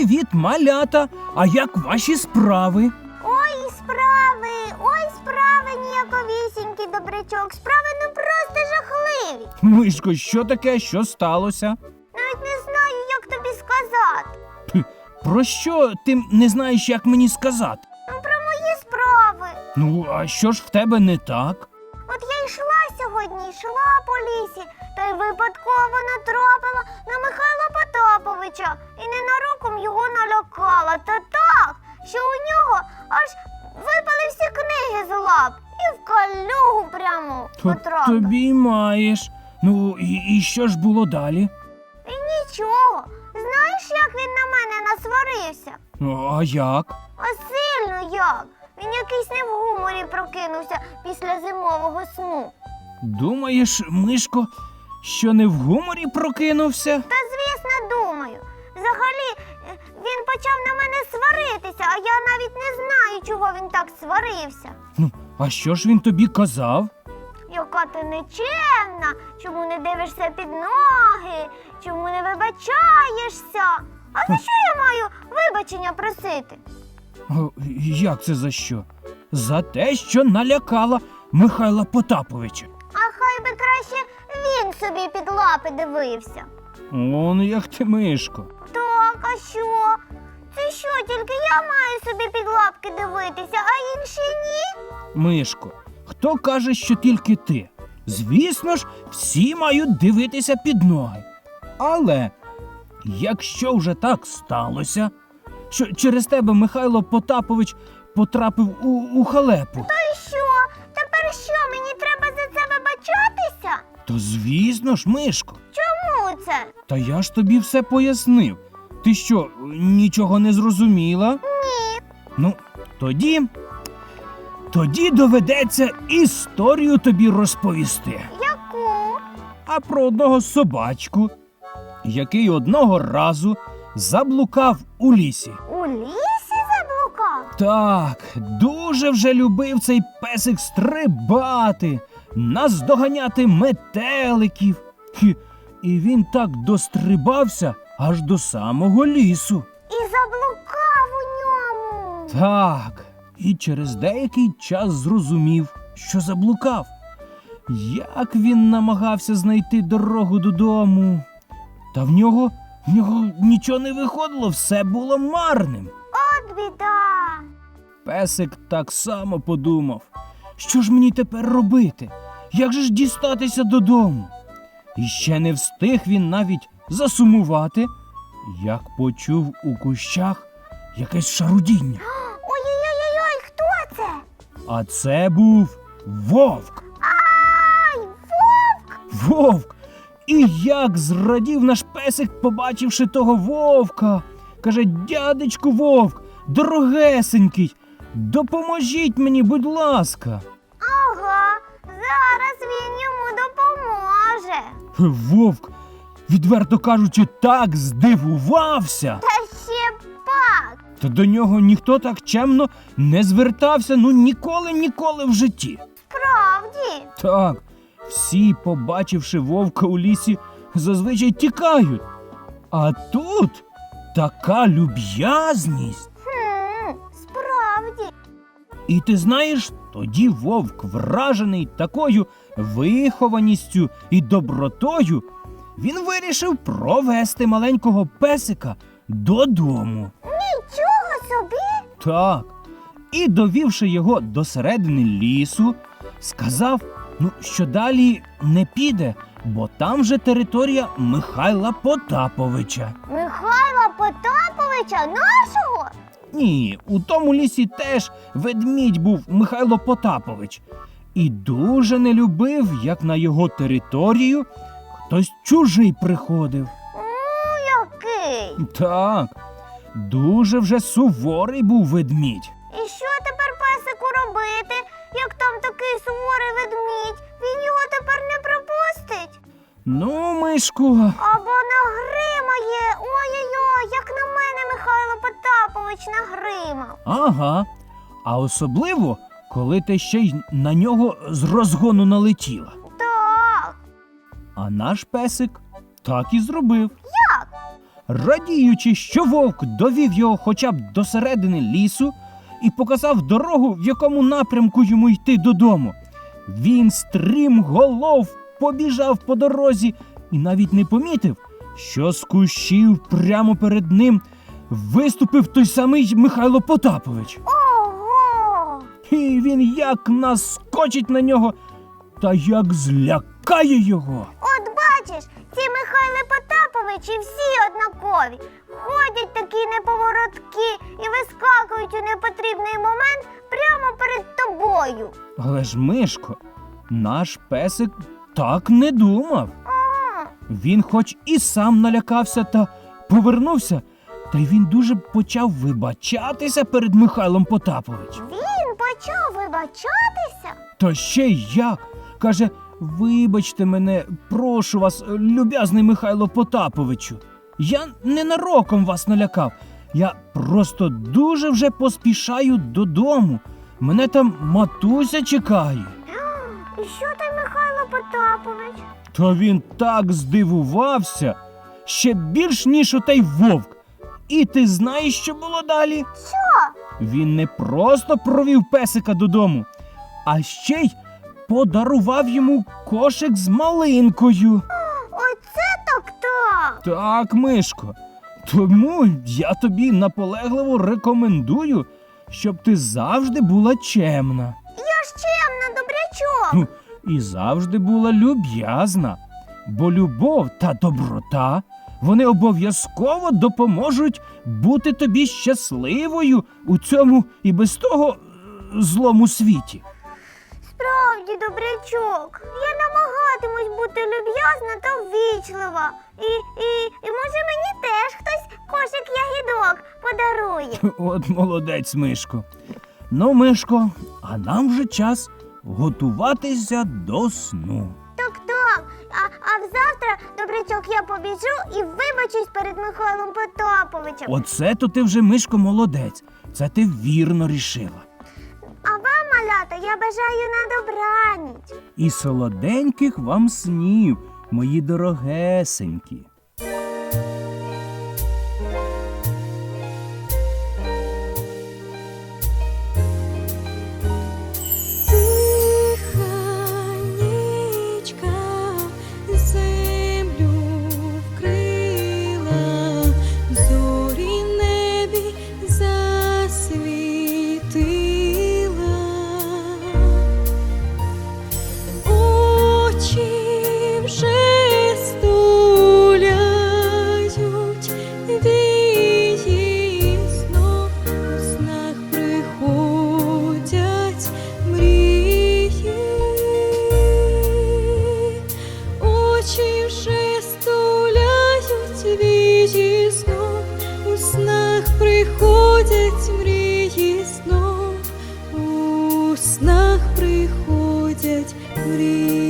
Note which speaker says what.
Speaker 1: Привіт, малята! А як ваші справи?
Speaker 2: Ой, справи, ой, справи ніяковісінькі, добрячок. Справи ну просто жахливі.
Speaker 1: Мишко, що таке? Що сталося?
Speaker 2: Навіть не знаю, як тобі сказати.
Speaker 1: Про що ти не знаєш, як мені сказати?
Speaker 2: Ну, про мої справи.
Speaker 1: Ну, а що ж в тебе не так?
Speaker 2: Сьогодні, йшла по лісі, та й випадково натрапила на Михайла Потаповича і ненароком його налякала. Та так, що у нього аж випали всі книги з лап і в калюгу прямо
Speaker 1: То
Speaker 2: потрапив.
Speaker 1: тобі маєш. Ну, і, і що ж було далі?
Speaker 2: І нічого. Знаєш, як він на мене насварився?
Speaker 1: Ну, А як?
Speaker 2: А сильно як? Він якийсь не в гуморі прокинувся після зимового сну.
Speaker 1: Думаєш, Мишко, що не в гуморі прокинувся?
Speaker 2: Та звісно, думаю. Взагалі, е, він почав на мене сваритися, а я навіть не знаю, чого він так сварився.
Speaker 1: Ну, а що ж він тобі казав?
Speaker 2: Яка ти нечемна, чому не дивишся під ноги, чому не вибачаєшся? А за що я маю вибачення просити?
Speaker 1: О, як це за що? За те, що налякала Михайла Потаповича.
Speaker 2: Краще він собі під лапи дивився.
Speaker 1: Он як ти, Мишко.
Speaker 2: Так, а що? Це що, тільки я маю собі під лапки дивитися, а інші ні?
Speaker 1: Мишко, хто каже, що тільки ти? Звісно ж, всі мають дивитися під ноги. Але якщо вже так сталося, що через тебе Михайло Потапович потрапив у, у халепу,
Speaker 2: то
Speaker 1: звісно ж, Мишко.
Speaker 2: Чому це?
Speaker 1: Та я ж тобі все пояснив. Ти що, нічого не зрозуміла?
Speaker 2: Ні.
Speaker 1: Ну, тоді. Тоді доведеться історію тобі розповісти.
Speaker 2: Яку?
Speaker 1: А про одного собачку, який одного разу заблукав у лісі.
Speaker 2: У лісі заблукав?
Speaker 1: Так, дуже вже любив цей песик стрибати, наздоганяти метеликів. Хі, І він так дострибався аж до самого лісу.
Speaker 2: І заблукав у ньому.
Speaker 1: Так, і через деякий час зрозумів, що заблукав. Як він намагався знайти дорогу додому. Та в нього, в нього нічого не виходило, все було марним.
Speaker 2: От біда.
Speaker 1: Песик так само подумав, що ж мені тепер робити? Як же ж дістатися додому? І ще не встиг він навіть засумувати, як почув у кущах якесь шарудіння.
Speaker 2: Ой-ой-ой, хто це?
Speaker 1: А це був вовк.
Speaker 2: Ай, вовк!
Speaker 1: Вовк! І як зрадів наш песик, побачивши того вовка. Каже: дядечку вовк, дорогесенький, допоможіть мені, будь ласка.
Speaker 2: Ага, зараз він йому допоможе.
Speaker 1: Вовк, відверто кажучи, так здивувався.
Speaker 2: Та ще пак.
Speaker 1: Та до нього ніхто так чемно не звертався, ну ніколи, ніколи в житті.
Speaker 2: Справді.
Speaker 1: Так, всі, побачивши вовка у лісі, зазвичай тікають. А тут така люб'язність. І ти знаєш, тоді вовк, вражений такою вихованістю і добротою, він вирішив провести маленького песика додому.
Speaker 2: Нічого собі.
Speaker 1: Так. І, довівши його до середини лісу, сказав, ну, що далі не піде, бо там же територія Михайла Потаповича.
Speaker 2: Михайла Потаповича нашого?
Speaker 1: Ні, у тому лісі теж ведмідь був Михайло Потапович. І дуже не любив, як на його територію хтось чужий приходив.
Speaker 2: Ну, який?
Speaker 1: Так, дуже вже суворий був ведмідь.
Speaker 2: І що тепер песику робити, як там такий суворий ведмідь? Він його тепер не пропустить.
Speaker 1: Ну, Мишку,
Speaker 2: Або нагримає. Ой-ой-ой, як на мене Михайло Потапович нагримав.
Speaker 1: Ага. А особливо, коли ти ще й на нього з розгону налетіла.
Speaker 2: Так.
Speaker 1: А наш песик так і зробив.
Speaker 2: Як?
Speaker 1: радіючи, що вовк довів його хоча б до середини лісу і показав дорогу, в якому напрямку йому йти додому. Він стрім голов побіжав по дорозі і навіть не помітив, що з кущів прямо перед ним виступив той самий Михайло Потапович.
Speaker 2: Ого!
Speaker 1: І він як наскочить на нього та як злякає його.
Speaker 2: От бачиш, ці Михайли Потаповичі всі однакові. Ходять такі неповоротки і вискакують у непотрібний момент прямо перед тобою.
Speaker 1: Але ж Мишко, наш песик так не думав.
Speaker 2: Ага.
Speaker 1: Він хоч і сам налякався та повернувся, та й він дуже почав вибачатися перед Михайлом Потаповичем.
Speaker 2: Він почав вибачатися.
Speaker 1: Та ще й як? Каже: Вибачте мене, прошу вас, люб'язний Михайло Потаповичу. Я ненароком вас налякав. Я просто дуже вже поспішаю додому. Мене там матуся чекає.
Speaker 2: І що той Михайло Потапович?
Speaker 1: Та він так здивувався, ще більш ніж отей вовк. І ти знаєш, що було далі?
Speaker 2: Що?
Speaker 1: Він не просто провів песика додому, а ще й подарував йому кошик з малинкою.
Speaker 2: Оце так так.
Speaker 1: Так, Мишко. Тому я тобі наполегливо рекомендую, щоб ти завжди була чемна
Speaker 2: Я ж чемна, добрячок.
Speaker 1: І завжди була люб'язна. Бо любов та доброта вони обов'язково допоможуть бути тобі щасливою у цьому і без того е, злому світі.
Speaker 2: Справді, добрячок. Я намагатимусь бути люб'язна та ввічлива. І, і, і може мені теж хтось кошик ягідок подарує.
Speaker 1: От молодець, Мишко. Ну, Мишко, а нам вже час готуватися до сну.
Speaker 2: А, а взавтра, добрячок, я побіжу і вибачусь перед Михайлом Потаповичем.
Speaker 1: Оце то ти вже, Мишко, молодець. Це ти вірно рішила.
Speaker 2: А вам, малята, я бажаю на добраніч.
Speaker 1: І солоденьких вам снів, мої дорогесенькі. You.